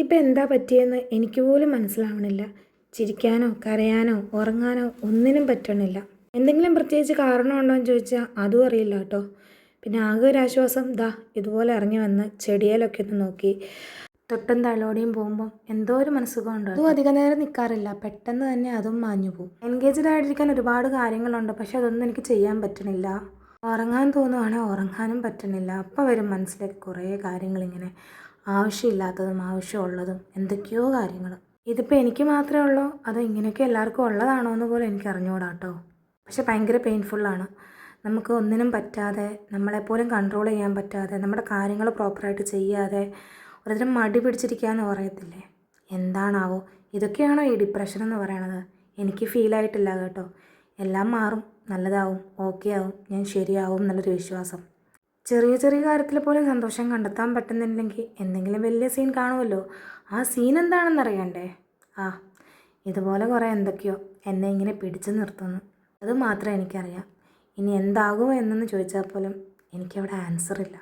ഇപ്പം എന്താ പറ്റിയെന്ന് എനിക്ക് പോലും മനസ്സിലാവണില്ല. ചിരിക്കാനോ കരയാനോ ഉറങ്ങാനോ ഒന്നിനും പറ്റണില്ല. എന്തെങ്കിലും പ്രത്യേകിച്ച് കാരണമുണ്ടോ എന്ന് ചോദിച്ചാൽ അതും അറിയില്ല കേട്ടോ. പിന്നെ ആകെ ഒരു ആശ്വാസം ദാ ഇതുപോലെ ഇറങ്ങി വന്ന് ചെടിയിലൊക്കെ ഒന്ന് നോക്കി. തൊട്ടും തലോടിയും പോകുമ്പോൾ എന്തോ ഒരു മനസ്സുഖമുണ്ട് അതും അധിക നേരം നിൽക്കാറില്ല പെട്ടെന്ന് തന്നെ അതും മാഞ്ഞു പോകും. എൻഗേജ്ഡ് ആയിട്ടിരിക്കാൻ ഒരുപാട് കാര്യങ്ങളുണ്ട്. പക്ഷെ അതൊന്നും എനിക്ക് ചെയ്യാൻ പറ്റണില്ല. ഉറങ്ങാൻ തോന്നുവാണെങ്കിൽ ഉറങ്ങാനും പറ്റണില്ല. അപ്പം വരും മനസ്സിലേക്ക് കുറേ കാര്യങ്ങളിങ്ങനെ. ആവശ്യമില്ലാത്തതും ആവശ്യമുള്ളതും എന്തൊക്കെയോ കാര്യങ്ങൾ ഇതിപ്പോൾ എനിക്ക് മാത്രമേ ഉള്ളൂ? അതോ ഇങ്ങനെയൊക്കെ എല്ലാവർക്കും ഉള്ളതാണോ എന്ന് പോലും എനിക്ക് അറിഞ്ഞുകൂടാ കേട്ടോ പക്ഷെ ഭയങ്കര പെയിൻഫുള്ളാണ് നമുക്ക് ഒന്നിനും പറ്റാതെ നമ്മളെപ്പോലും കൺട്രോൾ ചെയ്യാൻ പറ്റാതെ നമ്മുടെ കാര്യങ്ങൾ പ്രോപ്പറായിട്ട് ചെയ്യാതെ ഒരുതരം മടി പിടിച്ചിരിക്കുക എന്ന് പറയത്തില്ലേ? എന്താണാവോ? ഇതൊക്കെയാണോ ഈ ഡിപ്രഷൻ എന്ന് പറയണത്? എനിക്ക് ഫീലായിട്ടില്ല കേട്ടോ. എല്ലാം മാറും നല്ലതാവും ഓക്കെ ആവും ഞാൻ ശരിയാവും എന്നുള്ളൊരു വിശ്വാസം. ചെറിയ ചെറിയ കാര്യത്തിൽ പോലും സന്തോഷം കണ്ടെത്താൻ പറ്റുന്നില്ലെങ്കിൽ എന്തെങ്കിലും വലിയ സീൻ കാണുമല്ലോ. ആ സീൻ എന്താണെന്ന് അറിയണ്ടേ? ആ ഇതുപോലെ കുറേ എന്തൊക്കെയോ എന്നെ ഇങ്ങനെ പിടിച്ചു നിർത്തുന്നു. അത് മാത്രമേ എനിക്കറിയാം. ഇനി എന്താകുമോ എന്നൊന്ന് ചോദിച്ചാൽ പോലും എനിക്കവിടെ ആൻസർ ഇല്ല.